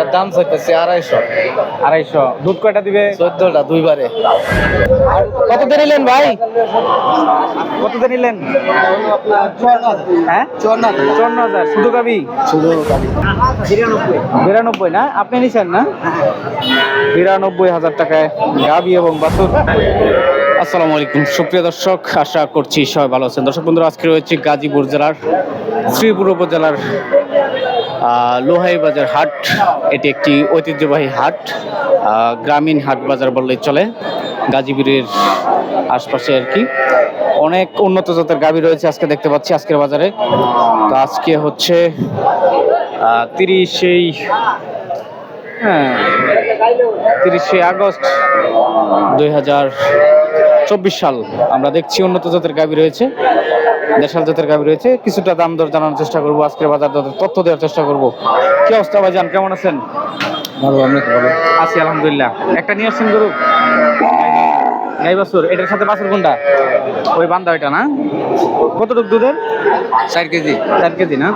এটার দাম চাইতেছি আড়াইশো। আড়াইশো। দুধ কয়টা দিবে? চোদ্দটা দুইবারে। কত দিয়ে নিলেন ভাই? কত দিয়ে নিলেন? হ্যাঁ? চুয়ান্ন হাজার। শুধু গাবি? শুধু গাড়ি বিরানব্বই না? আপনি নিছেন না? বিরানব্বই হাজার টাকায় গাবি এবং বাছুর। আসসালামু আলাইকুম। সুপ্রিয় দর্শক আশা করছি সবাই ভালো আছেন। দর্শক বন্ধুরা আজকে রয়েছে গাজীপুর জেলার শ্রীপুর উপজেলার লোহাই বাজার হাট, এটি একটি ঐতিহ্যবাহী হাট গ্রামীণ হাট বাজার বললেই চলে, গাজীপুরের আশপাশে আর কি। অনেক উন্নত জাতের গাভী রয়েছে আজকে দেখতে পাচ্ছি আজকের বাজারে। তো আজকে হচ্ছে তিরিশেই হ্যাঁ তিরিশে আগস্ট দুই হাজার চব্বিশ সাল। আমরা দেখছি উন্নত জাতের গাভী রয়েছে। দেশাল জাতের গাভী রয়েছে। কিছুটা দাম দর জানানোর চেষ্টা করব। আজকের বাজার দরের তথ্য দেওয়ার চেষ্টা করব। কি অবস্থা ভাইজান? কেমন আছেন? ভালো আপনি আছি আলহামদুলিল্লাহ। একটা নিয়ে আসছেন গরু? গাই বাছুর। এটার সাথে বাছুর কোনটা? ওই বান্দা ওইটা না? কতটুক দুধের? চার কেজি। চার কেজি না?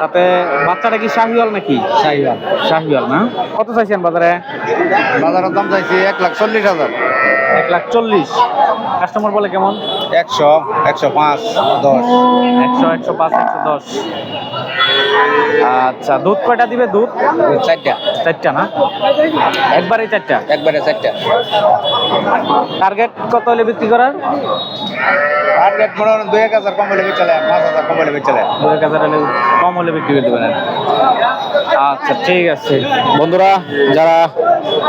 তাতে বাচ্চাটা কি শাহিওয়াল নাকি? শাহিওয়াল। শাহিওয়াল না? কত চাইছেন বাজারে? বাজারের দাম চাইছি এক লাখ চল্লিশ হাজার। এক লাখ চল্লিশ। কাস্টমার বলে কেমন? একশো একশো পাঁচ দশ। একশো একশো পাঁচ একশো দশ। আচ্ছা দুধ কয়টা দিবে দুধ? চারটা। চারটা না? একবারে চারটা? একবারে চারটা। টার্গেট কত হলে বিক্রি করার? টার্গেট মনে হয় দুই এক হাজার কম হলে বেচলে পাঁচ হাজার কম হলে বেচলে দু এক হাজার হলে কম হলে বিক্রি করে দেবেন আচ্ছা ঠিক আছে। বন্ধুরা যারা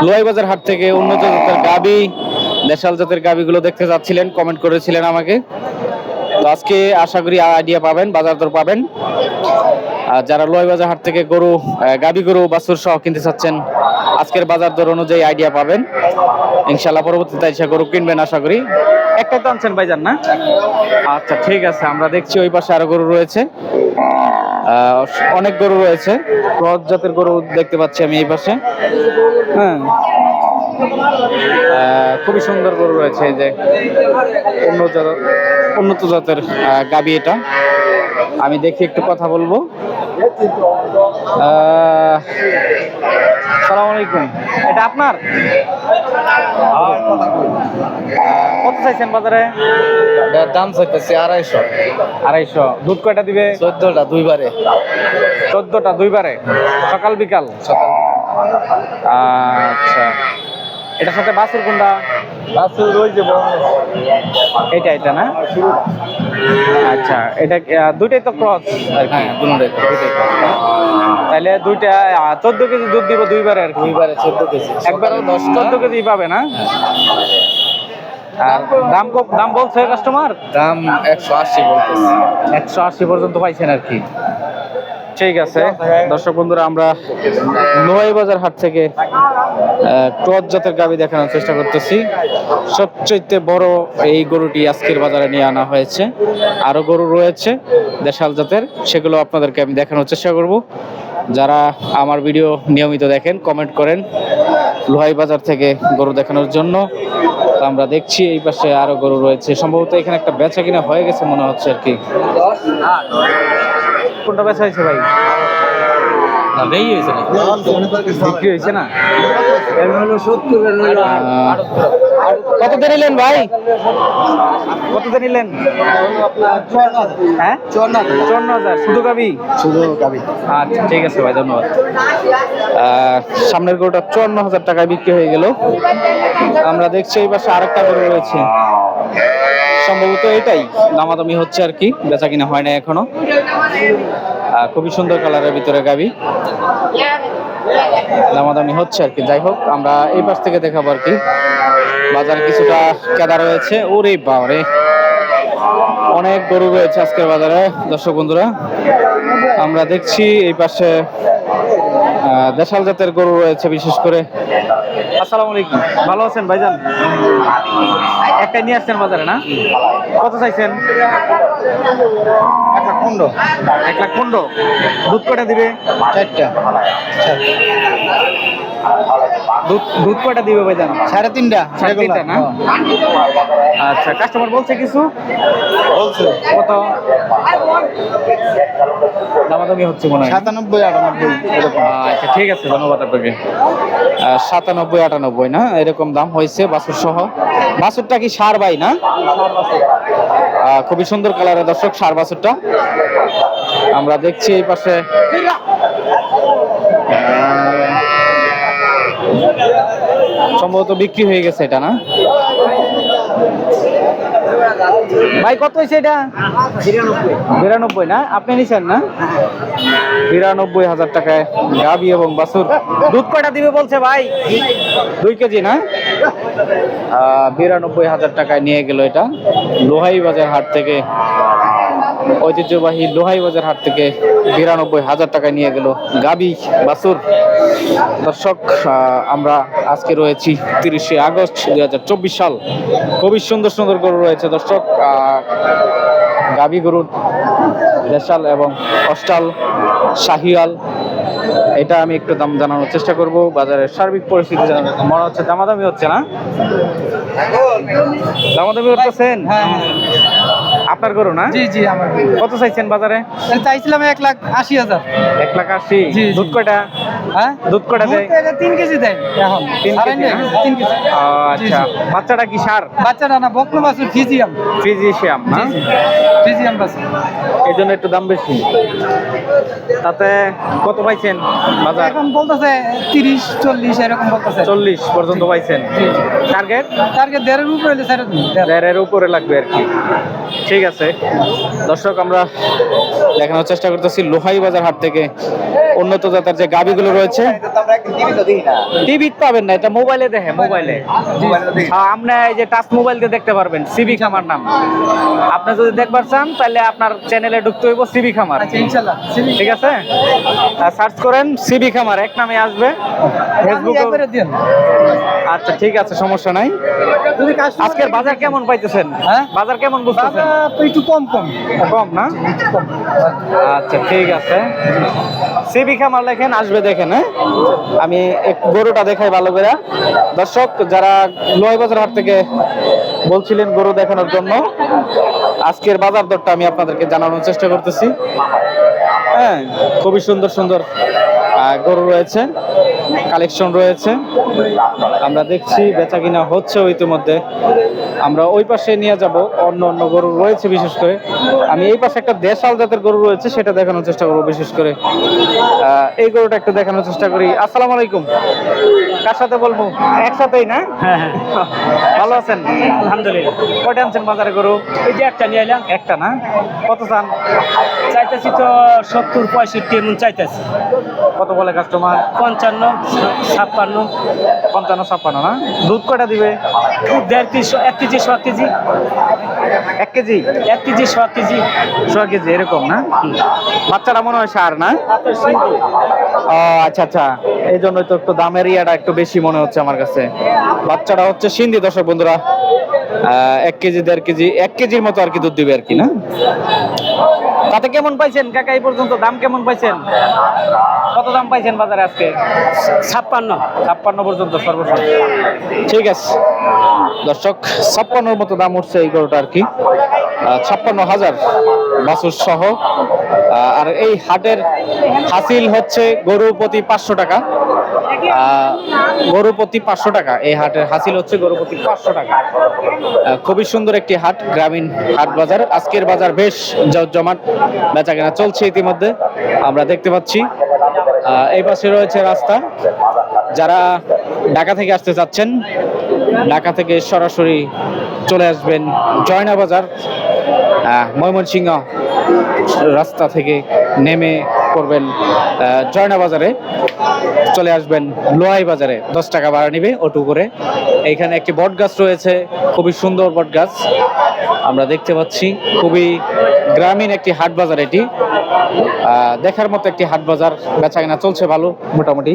লোহাই বাজার হাট থেকে উন্নত জাতের গাবি দেশাল জাতের গাবিগুলো দেখতে যাচ্ছিলেন কমেন্ট করেছিলেন আমাকে। তো আজকে আশা করি আইডিয়া পাবেন, বাজার দর পাবেন। আর যারা লোহাই বাজার হাট থেকে গরু গাবি গরু বাছুর সহ কিনতে চাচ্ছেন, আজকের বাজার দর অনুযায়ী আইডিয়া পাবেন। ইনশাল্লাহ পরবর্তীতে এসে গরু কিনবেন আশা করি। একটাই তো আনছেন ভাইজান, না? আচ্ছা ঠিক আছে, আমরা দেখছি ওই পাশে আরও গরু রয়েছে। অনেক গরু রয়েছে। ক্রস জাতের গরু দেখতে পাচ্ছি আমি এই পাশে। হ্যাঁ। খুবই সুন্দর গরু রয়েছে যে উন্নত জাত- উন্নত জাতের গাবি এটা। আমি দেখি একটু কথা বলব। সালাম আলাইকুম। এটা আপনার? কত চাইছেন বাজারে? দাম চাইতেছি আড়াইশো। আড়াইশো। দুধ কয়টা দিবে? চোদ্দটা দুইবারে। চোদ্দটা দুইবারে। সকাল বিকাল? সকাল। আচ্ছা। এটার সাথে বাসুর কোনটা? বাছুর ওই যে বড়। এটা এটা না? আচ্ছা এটা দুইটাই তো ক্রস আর কি হ্যাঁ তাহলে দুইটা চোদ্দ কেজি দুধ দিব দুইবারে আর কি। দুইবারে চোদ্দ কেজি। একবার দশ চোদ্দ কেজি পাবে না? আর দাম কম দাম বলছে কাস্টমার দাম একশো আশি বলতেছি। একশো আশি পর্যন্ত পাইছেন আর কি। ঠিক আছে। দর্শক বন্ধুরা, আমরা নোয়াই বাজার হাট থেকে ক্রস জাতের গাবি দেখানোর চেষ্টা করতেছি। সবচেয়ে বড় এই গরুটি আজকের বাজারে নিয়ে আনা হয়েছে। আরও গরু রয়েছে দেশাল জাতের, সেগুলো আপনাদেরকে আমি দেখানোর চেষ্টা করব। যারা আমার ভিডিও নিয়মিত দেখেন কমেন্ট করেন লোহাই বাজার থেকে গরু দেখানোর জন্য। আমরা দেখছি এই পাশে আরও গরু রয়েছে। সম্ভবত এখানে একটা বেচা কিনা হয়ে গেছে মনে হচ্ছে আর কি। কোনটা বেচা হয়েছে ভাই? হয়েছে বিক্রি হয়েছে না? কত দিয়ে নিলেন ভাই? কত দিয়ে নিলেন? হ্যাঁ? চুয়ান্ন হাজার। শুধু গাবি? শুধু গাবি। আচ্ছা ঠিক আছে ভাই ধন্যবাদ। সামনের গরুটা চুয়ান্ন হাজার টাকায় বিক্রি হয়ে গেল। আমরা দেখছি এই পাশে আরেকটা গরু রয়েছে। সম্ভবত এটাই। দামাদামি হচ্ছে আর কি বেচা কিনা হয় না এখনও। খুবই সুন্দর কালারের ভিতরে গাবি। দামাদামি হচ্ছে আর কি। যাই হোক, আমরা এই পাশ থেকে দেখাবো আর কি। বাজারে কিছুটা কেদা রয়েছে। ওরে বাবারে, অনেক গরু রয়েছে আজকের বাজারে। দর্শক বন্ধুরা, আমরা দেখছি এই পাশে দেশাল জাতের গরু রয়েছে বিশেষ করে। আসসালামু আলাইকুম। ভালো আছেন ভাইজান? একটা নিয়ে আসছেন বাজারে, না? কত চাইছেন? একটা কুণ্ড এক লাখ পনেরো? দুধ কটা দিবে? চারটা। দুধ দুধ কটা দিবে ভাই জানো সাড়ে তিনটা সাড়ে তিনটা না? আচ্ছা কাস্টমার বলছে কিছু? বলছে। কত? দামাদামি হচ্ছে মনে হয় সাতানব্বই আটানব্বই আচ্ছা ঠিক আছে ধন্যবাদ আপনাকে। সাতানব্বই আটানব্বই না? এরকম দাম হয়েছে বাসুর সহ বাছুরটা কি সার বাই না? খুবই সুন্দর কালারের দর্শক, সার বাছুরটা। আমরা দেখছি এই পাশে। সম্ভবত বিক্রি হয়ে গেছে এটা, না? ভাই, কত হয়েছে এটা? বিরানব্বই, না? আপনি নিছেন, না? বিরানব্বই হাজার টাকায় গাবি এবং বাসুর দুধ কয়টা দিবে বলছে ভাই? দুই কেজি, না? বিরানব্বই হাজার টাকায় নিয়ে গেল এটা। লোহাই বাজার হাট থেকে ঐতিহ্যবাহী লোহাই বাজার হাট থেকে বিরানব্বই হাজার টাকায় নিয়ে গেল গাবি বাছুর দর্শক আমরা আজকে রয়েছি তিরিশে আগস্ট দুই হাজার চব্বিশ সাল। খুবই সুন্দর সুন্দর গরু রয়েছে দর্শক গাবি গরুর দেশাল এবং অস্টাল শাহিয়াল এটা আমি একটু দাম জানানোর চেষ্টা করব। বাজারের সার্বিক পরিস্থিতি মনে হচ্ছে দামাদামি হচ্ছে না? দামাদামি করতেছেন? হ্যাঁ। আপনার গরু না? জি জি আমার কত চাইছেন বাজারে? চাইছিলাম এক লাখ আশি হাজার। এক লাখ আশি। দুধ কয়টা? হ্যাঁ? দুধ কয়টা দেয়? তিন কেজি দেয়। এখন। তিন কেজি তিন কেজি। আচ্ছা। বাচ্চাটা কি সার? বাচ্চাটা না বকনো বাছুর ফিজিয়াম। ফিজিশিয়াম না? ফিজিয়াম বাছুর। এই জন্য একটু দাম বেশি। তাতে কত পাইছেন বাজার? এখন বলতেছে তিরিশ চল্লিশ এরকম বলতেছে। চল্লিশ পর্যন্ত পাইছেন। টার্গেট টার্গেট দেড়ের উপরে ছেড়ে দেড়ের উপরে লাগবে আর কি। ঠিক আছে। দর্শক আমরা দেখানোর চেষ্টা করতেছি লোহাই বাজার হাট থেকে। উন্নত জাতের যে গাবিগুলো রয়েছে। টিভি পাবেন না এটা মোবাইলে দেখে মোবাইলে। আপনি এই যে টাচ মোবাইল দিয়ে দেখতে পারবেন সিবি খামার নাম। আপনি যদি দেখবার চান তাহলে আপনার চ্যানেলে ঢুকতে হইব সিবি খামার। আচ্ছা ঠিক আছে? সার্চ করেন সিবি খামার এক নামে আসবে। ফেসবুকে আচ্ছা ঠিক আছে সমস্যা নাই। আজকের বাজার কেমন পাইতেছেন? হ্যাঁ? বাজার কেমন বুঝতেছেন? একটু কম কম। কম না? আচ্ছা ঠিক আছে। সিবি খামার লেখেন আসবে দেখেন হ্যাঁ? আমি গরুটা দেখাই ভালো করে। দর্শক যারা লোহাই বাজার হাট থেকে বলছিলেন গরু দেখানোর জন্য আজকের বাজার দরটা আমি আপনাদেরকে জানানোর চেষ্টা করতেছি। হ্যাঁ খুবই সুন্দর সুন্দর গরু রয়েছে কালেকশন রয়েছে। আমরা দেখছি বেচা কিনা হচ্ছে ইতিমধ্যে। আমরা ওই পাশে নিয়ে যাব, অন্য অন্য গরু রয়েছে বিশেষ করে। আমি এই পাশে একটা দেশাল জাতের গরু রয়েছে, সেটা দেখানোর চেষ্টা করব বিশেষ করে। এই গরুটা একটু দেখানোর চেষ্টা করি। আসসালাম আলাইকুম। কার সাথে বলব? একসাথেই না? হ্যাঁ হ্যাঁ। ভালো আছেন? আলহামদুলিল্লাহ। কয়টা আনছেন বাজারে গরু? এই যে একটা নিয়ে এলাম একটা না? কত চান? চাইতেছি তো সত্তর পঁয়ষট্টি এমন চাইতেছি। কত বলে কাস্টমার? পঞ্চান্ন ছাপ্পান্ন। পঞ্চান্ন ছাপ্পান্ন না? দুধ কটা দিবে? দেড় কেজি এক কেজি ছ কেজি। এক কেজি? এক কেজি ছ কেজি। ছ কেজি এরকম না? বাচ্চাটা মনে হয় সার না? ও আচ্ছা আচ্ছা। এই জন্যই তো একটু দামের ইয়াটা একটু বেশি মনে হচ্ছে আমার কাছে। বাচ্চাটা হচ্ছে সিন্ধি দর্শক বন্ধুরা। এক কেজি দেড় কেজি এক কেজির মতো আর কি দুধ দিবে আর কি না? তাতে কেমন পাইছেন কাকা এই পর্যন্ত? দাম কেমন পাইছেন? কত দাম পাইছেন বাজারে আজকে? ছাপ্পান্ন। ছাপ্পান্ন পর্যন্ত সর্বশেষ। ঠিক আছে। দর্শক ছাপ্পান্নর মতো দাম উঠছে এই গরুটা আর কি। ছাপ্পান্ন হাজার বাছুর সহ। আর এই হাটের হাসিল হচ্ছে গরু প্রতি পাঁচশো টাকা। গরু প্রতি পাঁচশো টাকা। এই হাটের হাসিল হচ্ছে গরু প্রতি পাঁচশো টাকা। খুবই সুন্দর একটি হাট গ্রামীণ হাট বাজার। আজকের বাজার বেশ জমজমাট। বেচা কেনা চলছে ইতিমধ্যে, আমরা দেখতে পাচ্ছি। এই পাশে রয়েছে রাস্তা। যারা ঢাকা থেকে আসতে চাচ্ছেন, ঢাকা থেকে সরাসরি চলে আসবেন জয়না বাজার। ময়মনসিংহ রাস্তা থেকে নেমে করবেন জয়না বাজারে। চলে আসবেন লোহাই বাজারে, দশ টাকা ভাড়া নিবে অটো করে। এইখানে একটি বট গাছ রয়েছে, খুবই সুন্দর বট গাছ আমরা দেখতে পাচ্ছি খুবই গ্রামীণ একটি হাট বাজার এটি। দেখার মতো একটি হাট বাজার বেচা কেনা চলছে ভালো, মোটামুটি।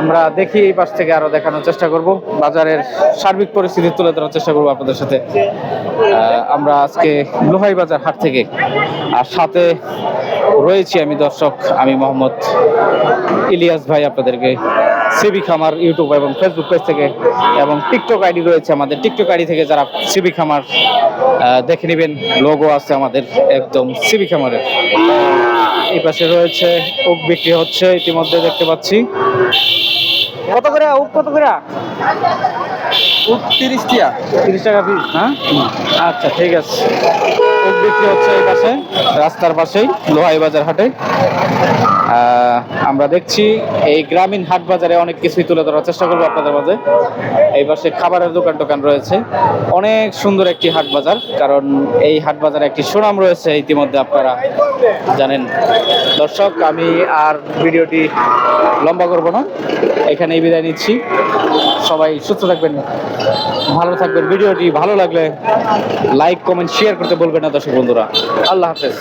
আমরা দেখি এই পাশ থেকে আরও দেখানোর চেষ্টা করব। বাজারের সার্বিক পরিস্থিতি তুলে ধরার চেষ্টা করব আপনাদের সাথে। আমরা আজকে লোহাই বাজার হাট থেকে, আর সাথে রয়েছি আমি দর্শক, আমি মোহাম্মদ ইলিয়াস ভাই আপনাদেরকে। সিবি খামার ইউটিউব এবং ফেসবুক পেজ থেকে এবং টিকটক আইডি রয়েছে আমাদের। টিকটক আইডি থেকে যারা সিবি খামার আহ, দেখে নেবেন লোগো আছে আমাদের একদম সিবি খামারের। এই পাশে রয়েছে ওক বিক্রি হচ্ছে ইতিমধ্যে দেখতে পাচ্ছি। কত করে? ওক কত করে? উক তিরিশ টিয়া। তিরিশ টাকা পিস হ্যাঁ? আচ্ছা ঠিক আছে। ওক বিক্রি হচ্ছে এই পাশে রাস্তার পাশেই লোহাই বাজার হাটে। আমরা দেখছি এই গ্রামীণ হাট বাজারে অনেক কিছুই তুলে ধরার চেষ্টা করব আপনাদের মাঝে। এই পাশে খাবারের দোকান টোকান রয়েছে। অনেক সুন্দর একটি হাট বাজার, কারণ এই হাট বাজারে একটি সুনাম রয়েছে ইতিমধ্যে আপনারা জানেন। দর্শক, আমি আর ভিডিওটি লম্বা করব না। এখানেই বিদায় নিচ্ছি। সবাই সুস্থ থাকবেন, ভালো থাকবেন। ভিডিওটি ভালো লাগলে লাইক, কমেন্ট, শেয়ার করতে বলবেন না দর্শক বন্ধুরা। আল্লাহ হাফেজ।